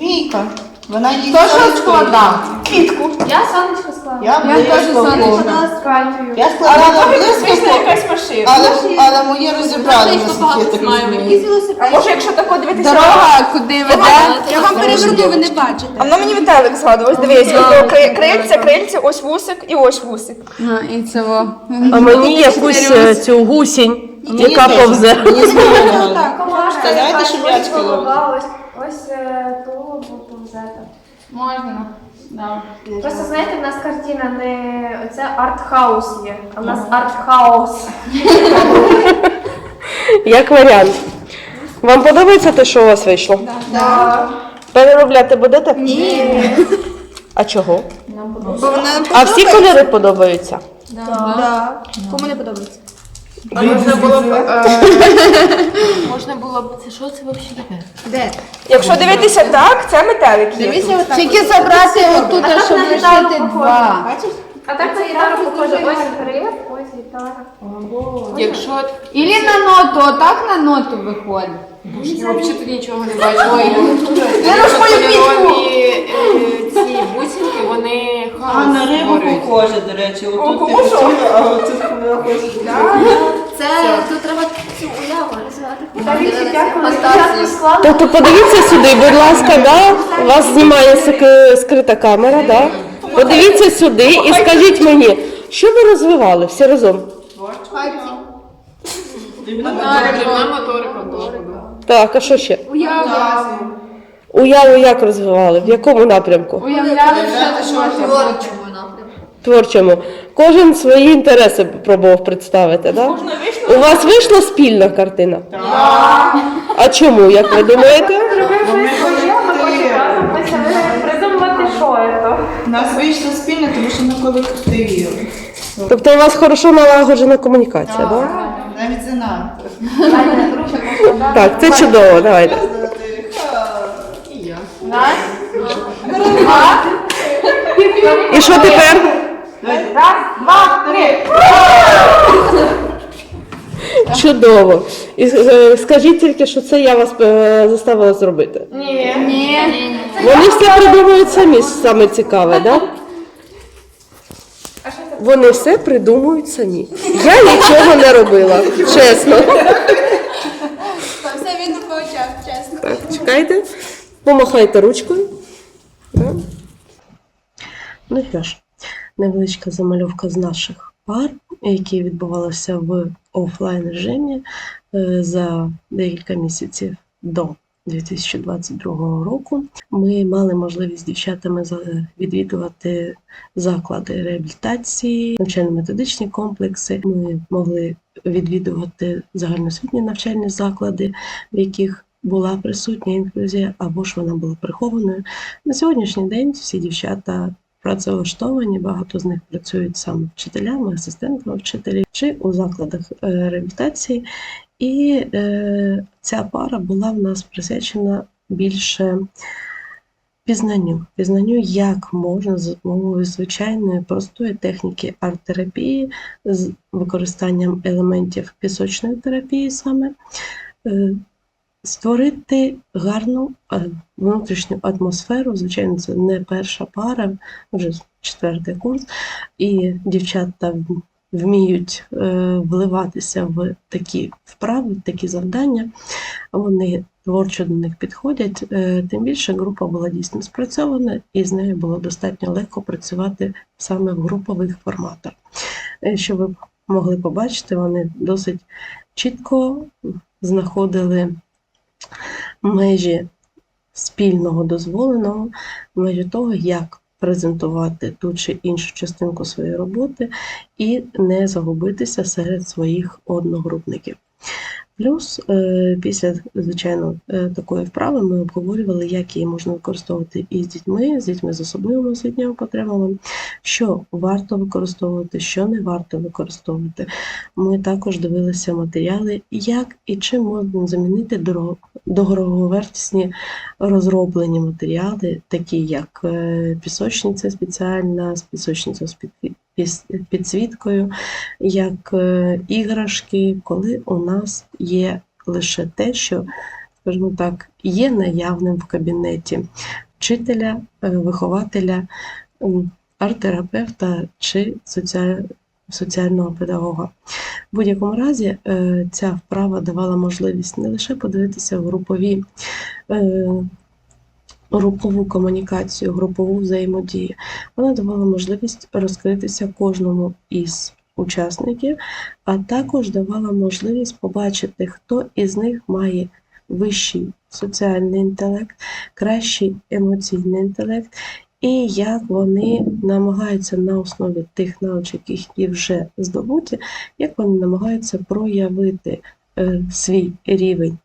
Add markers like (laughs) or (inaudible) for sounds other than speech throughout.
Мійка. Вона їсть Хто що складав? Квітку. Я сонечко склала. Я Я теж блискавку. сонечко. Катю. Я складала Вийшла блискавку, якась машина. але, але моє розібрали наскільки я так розумію. А може, якщо тако дивитися? Дорога куди веде? Я вам переверну, ви не бачите. А воно мені Віталик згадував. Ось дивись, ото кри- крильця, крильця, ось вусик і ось вусик. Ну, і цього. А мені якусь е, цю гусінь, яка повзе. Мені. Комашка, Знаєте, яка що ось м'ячки голова, ось, е, тулуб повзета. Можна. Да. Просто знаєте, в нас картина не оце арт-хаус є, а в нас арт-хаус. Як варіант. Вам подобається те, що у вас вийшло? Переробляти будете? Ні. А чого? Бо вона А всі кольори подобаються? Да. Кому не подобається? Можна було б. (laughs) Можна було б це що це взагалі таке? Де? Якщо дивитися так, це метелик є. Дивіться отак. Тільки забрати отут, щоб лишити два. А так на гітару похоже, ось гриф, ось гітара. Якщо Ілі на ноту, отак на ноту виходить. я взагалі тут нічого не бачу. Ой, Я на свою е, ці бусинки, вони А хаос на рибу створюють. похоже, до речі. О, Отут кому ти що? хотіла, а отут вона хоче. Це тут треба цю уяву розвивати. Тобто подивіться сюди, будь ласка, да? Вас знімає сек- скрита камера, да? Подивіться сюди і скажіть мені, що ви розвивали всі разом? Так, а що ще? Уяву як розвивали? В якому напрямку? Уявляли, що може бути. Творчому. Кожен свої інтереси пробував представити, да? У вас вийшла спільна картина? А чому, як ви думаєте? Придумати, що це. У нас вийшло спільно, тому що ми колектив. Тобто у вас хорошо налагоджена комунікація, так? Да? Навіть занадто. Так, це чудово, давайте. І що тепер? Два, три. Чудово. І е, скажіть тільки, що це я вас е, заставила зробити. Ні. Ні. Вони все придумують самі, саме цікаве, так? Да? Вони все придумують самі. Я нічого не робила, чесно. Все видно по очах, чесно. Так, чекайте. Помахайте ручкою. Ну що ж, невеличка замальовка з наших пар, які відбувалися в офлайн режимі е, за декілька місяців до 2022 року. Ми мали можливість з дівчатами відвідувати заклади реабілітації, навчально-методичні комплекси. Ми могли відвідувати загальноосвітні навчальні заклади, в яких була присутня інклюзія або ж вона була прихованою. На сьогоднішній день всі дівчата працевлаштовані, багато з них працюють саме вчителями, асистентами вчителів чи у закладах е, реабілітації. І е, ця пара була в нас присвячена більше пізнанню, пізнанню, як можна за допомогою звичайної простої техніки арт-терапії з використанням елементів пісочної терапії саме. Створити гарну е, внутрішню атмосферу. Звичайно, це не перша пара, вже четвертий курс, і дівчата вміють е, вливатися в такі вправи, в такі завдання. Вони творчо до них підходять. Е, Тим більше група була дійсно спрацьована, і з нею було достатньо легко працювати саме в групових форматах. Е, Що ви могли побачити, вони досить чітко знаходили межі спільного дозволеного, межі того, як презентувати ту чи іншу частинку своєї роботи і не загубитися серед своїх одногрупників. Плюс, е, після, звичайно, е, такої вправи ми обговорювали, як її можна використовувати і з дітьми, з дітьми з особливими освітніми потребами, що варто використовувати, що не варто використовувати. Ми також дивилися матеріали, як і чим можна замінити дорого- дороговартісні розроблені матеріали, такі як е, пісочниця спеціальна, пісочниця з під- піс- підсвіткою, як е, іграшки, коли у нас є лише те, що скажімо так, є наявним в кабінеті вчителя, е, вихователя, арт-терапевта чи соціального педагога. В будь-якому разі е, ця вправа давала можливість не лише подивитися в групові. Групову комунікацію, групову взаємодію. Вона давала можливість розкритися кожному із учасників, а також давала можливість побачити, хто із них має вищий соціальний інтелект, кращий емоційний інтелект, і як вони намагаються на основі тих навичок, які вже здобуті, як вони намагаються проявити е, свій рівень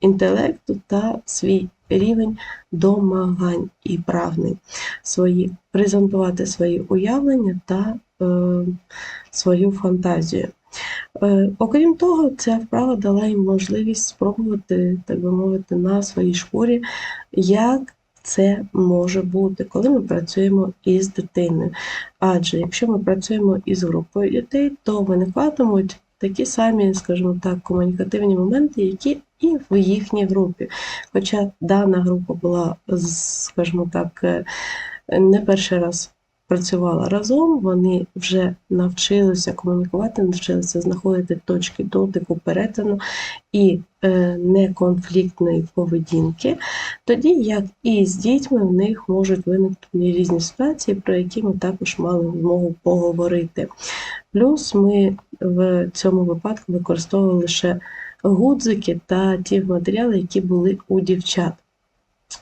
інтелекту та свій рівень домагань і прагнень свої, презентувати свої уявлення та е, свою фантазію. Е, окрім того, ця вправа дала їм можливість спробувати, так би мовити, на своїй шкурі, як це може бути, коли ми працюємо із дитиною. Адже якщо ми працюємо із групою дітей, то виникатимуть такі самі, скажімо так, комунікативні моменти, які і в їхній групі. Хоча дана група була, скажімо так, е, не перший раз працювала разом, вони вже навчилися комунікувати, навчилися знаходити точки дотику, перетину і е, неконфліктної поведінки, тоді як і з дітьми в них можуть виникнути різні ситуації, про які ми також мали змогу поговорити. Плюс ми в цьому випадку використовували лише гудзики та ті матеріали, які були у дівчат.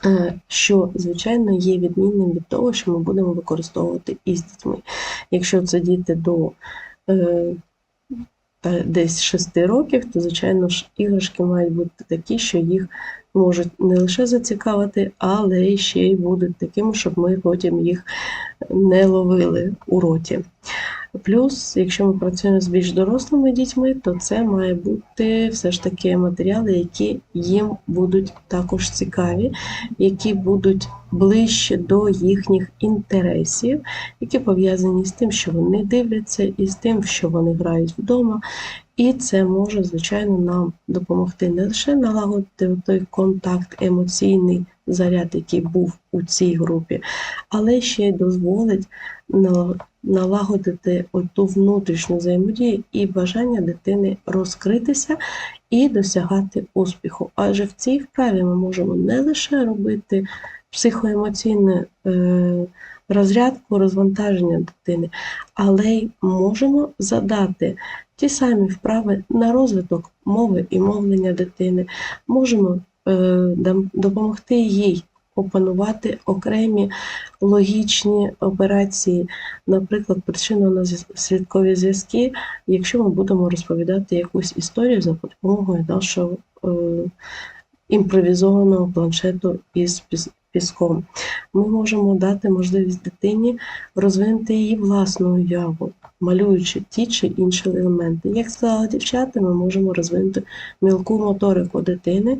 Е, Що, звичайно, є відмінним від того, що ми будемо використовувати із дітьми. Якщо це діти до е, десь 6 років, то, звичайно ж, іграшки мають бути такі, що їх можуть не лише зацікавити, але ще й будуть такими, щоб ми потім їх не ловили у роті. Плюс, якщо ми працюємо з більш дорослими дітьми, то це має бути все ж таки матеріали, які їм будуть також цікаві, які будуть ближче до їхніх інтересів, які пов'язані з тим, що вони дивляться, і з тим, що вони грають вдома. І це може, звичайно, нам допомогти не лише налагодити той контакт, емоційний заряд, який був у цій групі, але ще й дозволить налагодити ту внутрішню взаємодію і бажання дитини розкритися і досягати успіху. Адже в цій вправі ми можемо не лише робити психоемоційну е, розрядку, розвантаження дитини, але й можемо задати ті самі вправи на розвиток мови і мовлення дитини. Можемо е, допомогти їй опанувати окремі логічні операції, наприклад, причинно-наслідкові зв'язки, якщо ми будемо розповідати якусь історію за допомогою нашого е, імпровізованого планшету із піском. Ми можемо дати можливість дитині розвинути її власну уяву, малюючи ті чи інші елементи. Як сказала дівчата, ми можемо розвинути мілку моторику дитини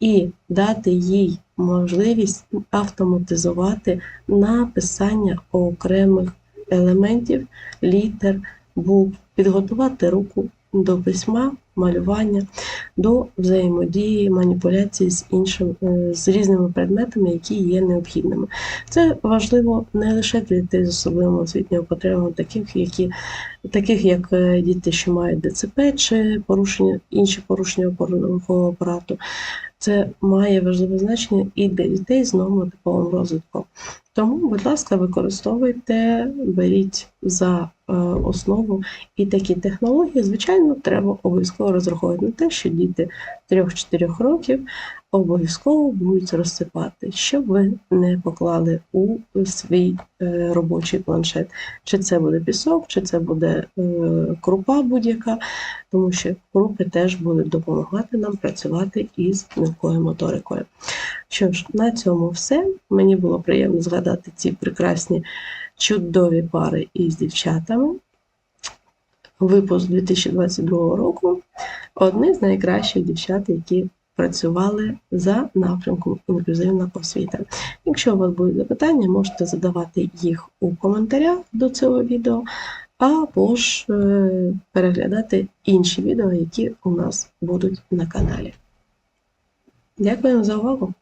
і дати їй можливість автоматизувати написання окремих елементів, літер, букв, підготувати руку до письма, малювання, до взаємодії, маніпуляції з іншим, е, з різними предметами, які є необхідними. Це важливо не лише для дітей з особливими освітніми потребами, таких, які, таких як е, діти, що мають ДЦП чи порушення, інші порушення опорно-рухового апарату. Це має важливе значення і для дітей з нормотиповим розвитком. Тому, будь ласка, використовуйте, беріть за е, основу і такі технології. Звичайно, треба обов'язково розраховувати на те, що діти 3-4 років обов'язково будуть розсипати, щоб ви не поклали у свій е, робочий планшет. Чи це буде пісок, чи це буде е, крупа будь-яка, тому що крупи теж будуть допомагати нам працювати із мілкою моторикою. Що ж, на цьому все. Мені було приємно згадати ці прекрасні чудові пари із дівчатами. Випуск 2022 року одні з найкращих дівчат, які працювали за напрямком інклюзивна освіта. Якщо у вас будуть запитання, можете задавати їх у коментарях до цього відео, або ж е, переглядати інші відео, які у нас будуть на каналі. Дякую за увагу.